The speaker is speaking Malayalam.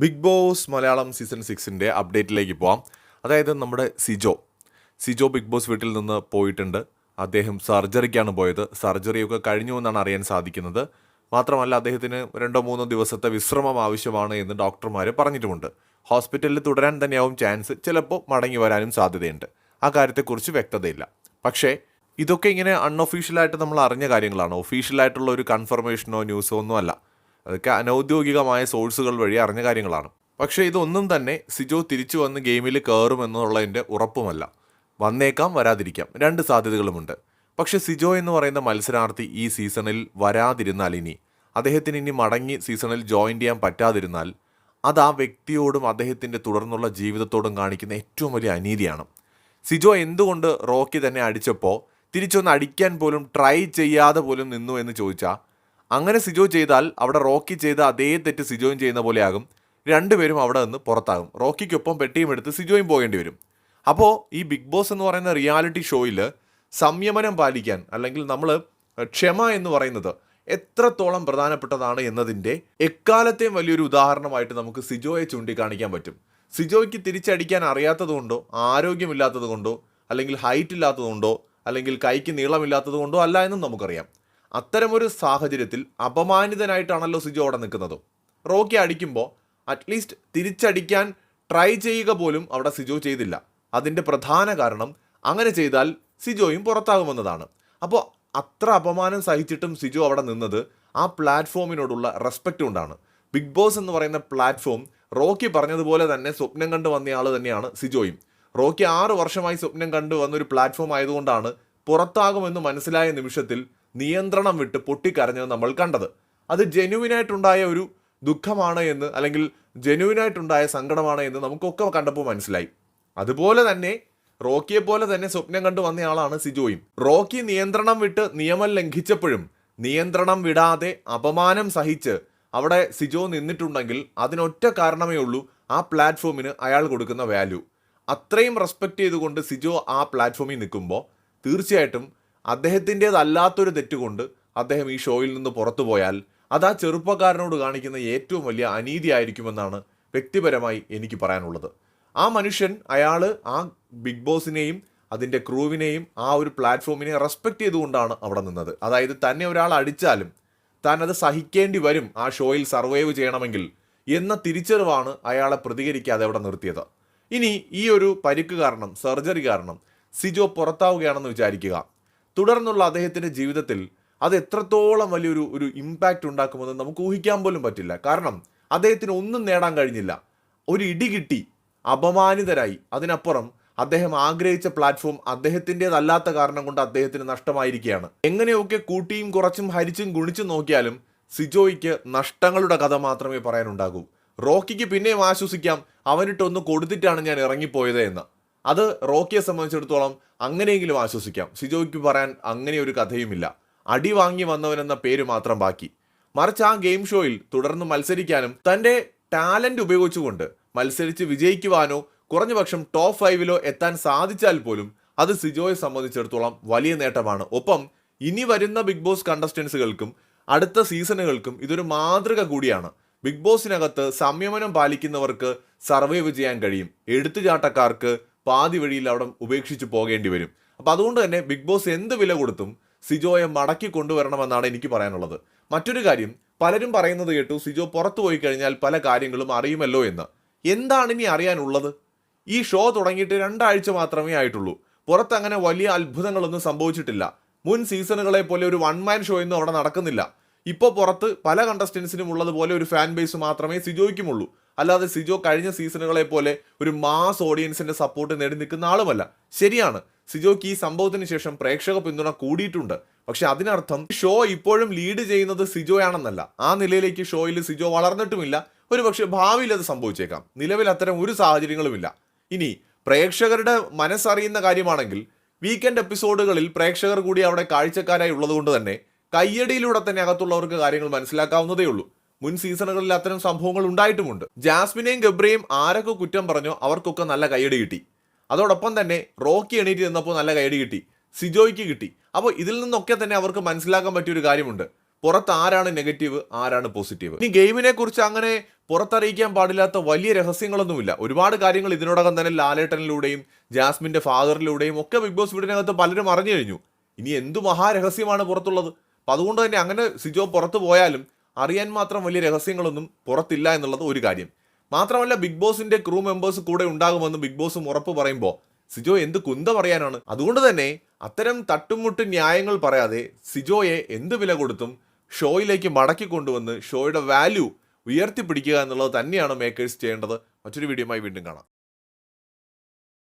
ബിഗ് ബോസ് മലയാളം സീസൺ സിക്സിന്റെ അപ്ഡേറ്റിലേക്ക് പോവാം. അതായത് നമ്മുടെ സിജോ. സിജോ ബിഗ് ബോസ് വീട്ടിൽ നിന്ന് പോയിട്ടുണ്ട്. അദ്ദേഹം സർജറിക്കാണ് പോയത്. സർജറിയൊക്കെ കഴിഞ്ഞു എന്നാണ് അറിയാൻ സാധിക്കുന്നത്. മാത്രമല്ല അദ്ദേഹത്തിന് രണ്ടോ മൂന്നോ ദിവസത്തെ വിശ്രമം ആവശ്യമാണ് എന്ന് ഡോക്ടർമാർ പറഞ്ഞിട്ടുമുണ്ട്. ഹോസ്പിറ്റലിൽ തുടരാൻ തന്നെയാവും ചാൻസ്. ചിലപ്പോൾ മടങ്ങി വരാനും സാധ്യതയുണ്ട്. ആ കാര്യത്തെക്കുറിച്ച് വ്യക്തതയില്ല. പക്ഷേ ഇതൊക്കെ ഇങ്ങനെ അൺഒഫീഷ്യലായിട്ട് നമ്മൾ അറിഞ്ഞ കാര്യങ്ങളാണ്. ഒഫീഷ്യലായിട്ടുള്ള ഒരു കൺഫർമേഷനോ ന്യൂസോ ഒന്നും അല്ല. അതൊക്കെ അനൗദ്യോഗികമായ സോഴ്സുകൾ വഴി അറിഞ്ഞ കാര്യങ്ങളാണ്. പക്ഷേ ഇതൊന്നും തന്നെ സിജോ തിരിച്ചു വന്ന് ഗെയിമിൽ കയറുമെന്നുള്ളതിന്റെ ഉറപ്പുമല്ല. വന്നേക്കാം വരാതിരിക്കാം. രണ്ട് സാധ്യതകളുമുണ്ട്. പക്ഷേ സിജോ എന്ന് പറയുന്ന മത്സരാർത്ഥി ഈ സീസണിൽ വരാതിരുന്നാൽ ഇനി അദ്ദേഹത്തിന് ഇനി മടങ്ങി സീസണിൽ ജോയിൻ ചെയ്യാൻ പറ്റാതിരുന്നാൽ അത് ആ വ്യക്തിയോടും അദ്ദേഹത്തിന്റെ തുടർന്നുള്ള ജീവിതത്തോടും കാണിക്കുന്ന ഏറ്റവും വലിയ അനീതിയാണ്. സിജോ എന്തുകൊണ്ട് റോക്കി തന്നെ അടിച്ചപ്പോൾ തിരിച്ചൊന്ന് അടിക്കാൻ പോലും ട്രൈ ചെയ്യാതെ പോലും നിന്നു എന്ന് ചോദിച്ചാൽ അങ്ങനെ സിജോ ചെയ്താൽ അവിടെ റോക്കി ചെയ്ത അതേ തെറ്റ് സിജോയും ചെയ്യുന്ന പോലെയാകും. രണ്ടുപേരും അവിടെ നിന്ന് പുറത്താകും. റോക്കിക്കൊപ്പം പെട്ടിയും എടുത്ത് സിജോയും പോകേണ്ടി വരും. അപ്പോൾ ഈ ബിഗ് ബോസ് എന്ന് പറയുന്ന റിയാലിറ്റി ഷോയിൽ സംയമനം പാലിക്കാൻ അല്ലെങ്കിൽ നമ്മൾ ക്ഷമ എന്ന് പറയുന്നത് എത്രത്തോളം പ്രധാനപ്പെട്ടതാണ് എന്നതിന്റെ എക്കാലത്തെയും വലിയൊരു ഉദാഹരണമായിട്ട് നമുക്ക് സിജോയെ ചൂണ്ടിക്കാണിക്കാൻ പറ്റും. സിജോയ്ക്ക് തിരിച്ചടിക്കാൻ അറിയാത്തതുകൊണ്ടോ ആരോഗ്യമില്ലാത്തത് കൊണ്ടോ അല്ലെങ്കിൽ ഹൈറ്റ് ഇല്ലാത്തതുകൊണ്ടോ അല്ലെങ്കിൽ കൈക്ക് നീളമില്ലാത്തത് കൊണ്ടോ അല്ല എന്നും നമുക്കറിയാം. അത്തരമൊരു സാഹചര്യത്തിൽ അപമാനിതനായിട്ടാണല്ലോ സിജോ അവിടെ നിൽക്കുന്നത്. റോക്കി അടിക്കുമ്പോൾ അറ്റ്ലീസ്റ്റ് തിരിച്ചടിക്കാൻ ട്രൈ ചെയ്യുക പോലും അവിടെ സിജോ ചെയ്തില്ല. അതിന്റെ പ്രധാന കാരണം അങ്ങനെ ചെയ്താൽ സിജോയും പുറത്താകുമെന്നതാണ്. അപ്പോൾ അത്ര അപമാനം സഹിച്ചിട്ടും സിജോ അവിടെ നിന്നത് ആ പ്ലാറ്റ്ഫോമിനോടുള്ള റെസ്പെക്റ്റ് കൊണ്ടാണ്. ബിഗ് ബോസ് എന്ന് പറയുന്ന പ്ലാറ്റ്ഫോം റോക്കി പറഞ്ഞതുപോലെ തന്നെ സ്വപ്നം കണ്ടു വന്നയാൾ തന്നെയാണ് സിജോയും. റോക്കി ആറ് വർഷമായി സ്വപ്നം കണ്ടു വന്നൊരു പ്ലാറ്റ്ഫോം ആയതുകൊണ്ടാണ് പുറത്താകുമെന്ന് മനസ്സിലായ നിമിഷത്തിൽ നിയന്ത്രണം വിട്ട് പൊട്ടിക്കരഞ്ഞത് നമ്മൾ കണ്ടത്. അത് ജെന്യുവിനായിട്ടുണ്ടായ ഒരു ദുഃഖമാണ് എന്ന് അല്ലെങ്കിൽ ജെന്യുവിനായിട്ടുണ്ടായ സങ്കടമാണ് എന്ന് നമുക്കൊക്കെ കണ്ടപ്പോൾ മനസ്സിലായി. അതുപോലെ തന്നെ റോക്കിയെ പോലെ തന്നെ സ്വപ്നം കണ്ടു വന്നയാളാണ് സിജോയും. റോക്കി നിയന്ത്രണം വിട്ട് നിയമം ലംഘിച്ചപ്പോഴും നിയന്ത്രണം വിടാതെ അപമാനം സഹിച്ച് അവിടെ സിജോ നിന്നിട്ടുണ്ടെങ്കിൽ അതിനൊറ്റ കാരണമേ ഉള്ളൂ ആ പ്ലാറ്റ്ഫോമിന് അയാൾ കൊടുക്കുന്ന വാല്യൂ. അത്രയും റെസ്പെക്ട് ചെയ്തുകൊണ്ട് സിജോ ആ പ്ലാറ്റ്ഫോമിൽ നിൽക്കുമ്പോൾ തീർച്ചയായിട്ടും അദ്ദേഹത്തിന്റെതല്ലാത്തൊരു തെറ്റുകൊണ്ട് അദ്ദേഹം ഈ ഷോയിൽ നിന്ന് പുറത്തു പോയാൽ അത് ആ ചെറുപ്പക്കാരനോട് കാണിക്കുന്ന ഏറ്റവും വലിയ അനീതിയായിരിക്കുമെന്നാണ് വ്യക്തിപരമായി എനിക്ക് പറയാനുള്ളത്. ആ മനുഷ്യൻ അയാൾ ആ ബിഗ് ബോസിനെയും അതിന്റെ ക്രൂവിനെയും ആ ഒരു പ്ലാറ്റ്ഫോമിനെ റെസ്പെക്ട് ചെയ്തുകൊണ്ടാണ് അവിടെ നിന്നത്. അതായത് തന്നെ ഒരാൾ അടിച്ചാലും താൻ അത് സഹിക്കേണ്ടി വരും ആ ഷോയിൽ സർവൈവ് ചെയ്യണമെങ്കിൽ എന്ന തിരിച്ചറിവാണ് അയാളെ പ്രതികരിക്കാതെ അവിടെ നിർത്തിയത്. ഇനി ഈ ഒരു പരിക്ക് കാരണം സർജറി കാരണം സിജോ പുറത്താവുകയാണെന്ന് വിചാരിക്കുക. തുടർന്നുള്ള അദ്ദേഹത്തിന്റെ ജീവിതത്തിൽ അത് എത്രത്തോളം വലിയൊരു ഒരു ഇമ്പാക്റ്റ് ഉണ്ടാക്കുമെന്ന് നമുക്ക് ഊഹിക്കാൻ പോലും പറ്റില്ല. കാരണം അദ്ദേഹത്തിന് ഒന്നും നേടാൻ കഴിഞ്ഞില്ല. ഒരു ഇടി കിട്ടി അപമാനിതരായി. അതിനപ്പുറം അദ്ദേഹം ആഗ്രഹിച്ച പ്ലാറ്റ്ഫോം അദ്ദേഹത്തിന്റെതല്ലാത്ത കാരണം കൊണ്ട് അദ്ദേഹത്തിന് നഷ്ടമായിരിക്കുകയാണ്. എങ്ങനെയൊക്കെ കൂട്ടിയും കുറച്ചും ഹരിച്ചും ഗുണിച്ചും നോക്കിയാലും സിജോയ്ക്ക് നഷ്ടങ്ങളുടെ കഥ മാത്രമേ പറയാനുണ്ടാകൂ. റോക്കിക്ക് പിന്നെയും ആശ്വസിക്കാം. അവനിട്ടൊന്ന് കൊടുത്തിട്ടാണ് ഞാൻ ഇറങ്ങിപ്പോയത് എന്ന്. അത് റോക്കിയെ സംബന്ധിച്ചിടത്തോളം അങ്ങനെയെങ്കിലും ആശ്വസിക്കാം. സിജോയ്ക്ക് പറയാൻ അങ്ങനെ ഒരു കഥയുമില്ല. അടി വാങ്ങി വന്നവനെന്ന പേര് മാത്രം ബാക്കി. മറിച്ച് ആ ഗെയിം ഷോയിൽ തുടർന്ന് മത്സരിക്കാനും തന്റെ ടാലന്റ് ഉപയോഗിച്ചുകൊണ്ട് മത്സരിച്ച് വിജയിക്കുവാനോ കുറഞ്ഞപക്ഷം ടോപ്പ് ഫൈവിലോ എത്താൻ സാധിച്ചാൽ പോലും അത് സിജോയെ സംബന്ധിച്ചിടത്തോളം വലിയ നേട്ടമാണ്. ഒപ്പം ഇനി വരുന്ന ബിഗ് ബോസ് കണ്ടസ്റ്റൻസുകൾക്കും അടുത്ത സീസണുകൾക്കും ഇതൊരു മാതൃക കൂടിയാണ്. ബിഗ് ബോസിനകത്ത് സംയമനം പാലിക്കുന്നവർക്ക് സർവൈവ് ചെയ്യാൻ കഴിയും. എടുത്തുചാട്ടക്കാർക്ക് പാതി വഴിയിൽ അവിടെ ഉപേക്ഷിച്ച് പോകേണ്ടി വരും. അപ്പം അതുകൊണ്ട് തന്നെ ബിഗ് ബോസ് എന്ത് വില കൊടുത്തും സിജോയെ മടക്കി കൊണ്ടുവരണമെന്നാണ് എനിക്ക് പറയാനുള്ളത്. മറ്റൊരു കാര്യം പലരും പറയുന്നത് കേട്ടു സിജോ പുറത്തു പോയി കഴിഞ്ഞാൽ പല കാര്യങ്ങളും അറിയുമല്ലോ എന്ന്. എന്താണ് ഇനി അറിയാനുള്ളത്? ഈ ഷോ തുടങ്ങിയിട്ട് രണ്ടാഴ്ച മാത്രമേ ആയിട്ടുള്ളൂ. പുറത്ത് അങ്ങനെ വലിയ അത്ഭുതങ്ങളൊന്നും സംഭവിച്ചിട്ടില്ല. മുൻ സീസണുകളെ പോലെ ഒരു വൺ മാൻ ഷോ ഒന്നും അവിടെ നടക്കുന്നില്ല. ഇപ്പോൾ പുറത്ത് പല കണ്ടസ്റ്റൻസിനും ഉള്ളതുപോലെ ഒരു ഫാൻ ബേസ് മാത്രമേ സിജോയ്ക്കുമുള്ളൂ. അല്ലാതെ സിജോ കഴിഞ്ഞ സീസണുകളെ പോലെ ഒരു മാസ് ഓഡിയൻസിന്റെ സപ്പോർട്ട് നേടി നിൽക്കുന്ന ആളുമല്ല. ശരിയാണ്. സിജോയ്ക്ക് ഈ സംഭവത്തിന് ശേഷം പ്രേക്ഷക പിന്തുണ കൂടിയിട്ടുണ്ട്. പക്ഷെ അതിനർത്ഥം ഷോ ഇപ്പോഴും ലീഡ് ചെയ്യുന്നത് സിജോയാണെന്നല്ല. ആ നിലയിലേക്ക് ഷോയിൽ സിജോ വളർന്നിട്ടുമില്ല. ഒരു പക്ഷെ ഭാവിയിൽ അത് സംഭവിച്ചേക്കാം. നിലവിൽ അത്തരം ഒരു സാഹചര്യങ്ങളുമില്ല. ഇനി പ്രേക്ഷകരുടെ മനസ്സറിയുന്ന കാര്യമാണെങ്കിൽ വീക്കെൻഡ് എപ്പിസോഡുകളിൽ പ്രേക്ഷകർ കൂടി അവിടെ കാഴ്ചക്കാരായി ഉള്ളതുകൊണ്ട് തന്നെ കയ്യടിയിലൂടെ തന്നെ അകത്തുള്ളവർക്ക് കാര്യങ്ങൾ മനസ്സിലാക്കാവുന്നതേ ഉള്ളൂ മുൻ സീസണുകളിൽ അത്തരം സംഭവങ്ങൾ ഉണ്ടായിട്ടുമുണ്ട്. ജാസ്മിനെയും ഗബ്രയും ആരൊക്കെ കുറ്റം പറഞ്ഞോ അവർക്കൊക്കെ നല്ല കൈയടി കിട്ടി. അതോടൊപ്പം തന്നെ റോക്കി എണീറ്റ് നിന്നപ്പോൾ നല്ല കൈയടി കിട്ടി. സിജോയ്ക്ക് കിട്ടി. അപ്പോൾ ഇതിൽ നിന്നൊക്കെ തന്നെ അവർക്ക് മനസ്സിലാക്കാൻ പറ്റിയ ഒരു കാര്യമുണ്ട്. പുറത്ത് ആരാണ് നെഗറ്റീവ് ആരാണ് പോസിറ്റീവ്? ഇനി ഗെയിമിനെ കുറിച്ച് അങ്ങനെ പുറത്തറിയിക്കാൻ പാടില്ലാത്ത വലിയ രഹസ്യങ്ങളൊന്നുമില്ല. ഒരുപാട് കാര്യങ്ങൾ ഇതിനോടകം തന്നെ ലാലേട്ടനിലൂടെയും ജാസ്മിന്റെ ഫാദറിലൂടെയും ഒക്കെ ബിഗ് ബോസ് വീടിനകത്ത് പലരും അറിഞ്ഞു കഴിഞ്ഞു. ഇനി എന്തു മഹാരഹസ്യമാണ് പുറത്തുള്ളത്? അപ്പൊ അതുകൊണ്ട് തന്നെ അങ്ങനെ സിജോ പുറത്തു പോയാലും അറിയാൻ മാത്രം വലിയ രഹസ്യങ്ങളൊന്നും പുറത്തില്ല എന്നുള്ളത് ഒരു കാര്യം. മാത്രമല്ല ബിഗ് ബോസിന്റെ ക്രൂ മെമ്പേഴ്സ് കൂടെ ഉണ്ടാകുമെന്ന് ബിഗ് ബോസും ഉറപ്പ് പറയുമ്പോൾ സിജോ എന്ത് കുന്ത പറയാനാണ്? അതുകൊണ്ട് തന്നെ അത്തരം തട്ടുമുട്ട് ന്യായങ്ങൾ പറയാതെ സിജോയെ എന്ത് വില കൊടുത്തും ഷോയിലേക്ക് മടക്കി കൊണ്ടുവന്ന് ഷോയുടെ വാല്യൂ ഉയർത്തിപ്പിടിക്കുക എന്നുള്ളത് തന്നെയാണ് മേക്കേഴ്സ് ചെയ്യേണ്ടത്. മറ്റൊരു വീഡിയോയുമായി വീണ്ടും കാണാം.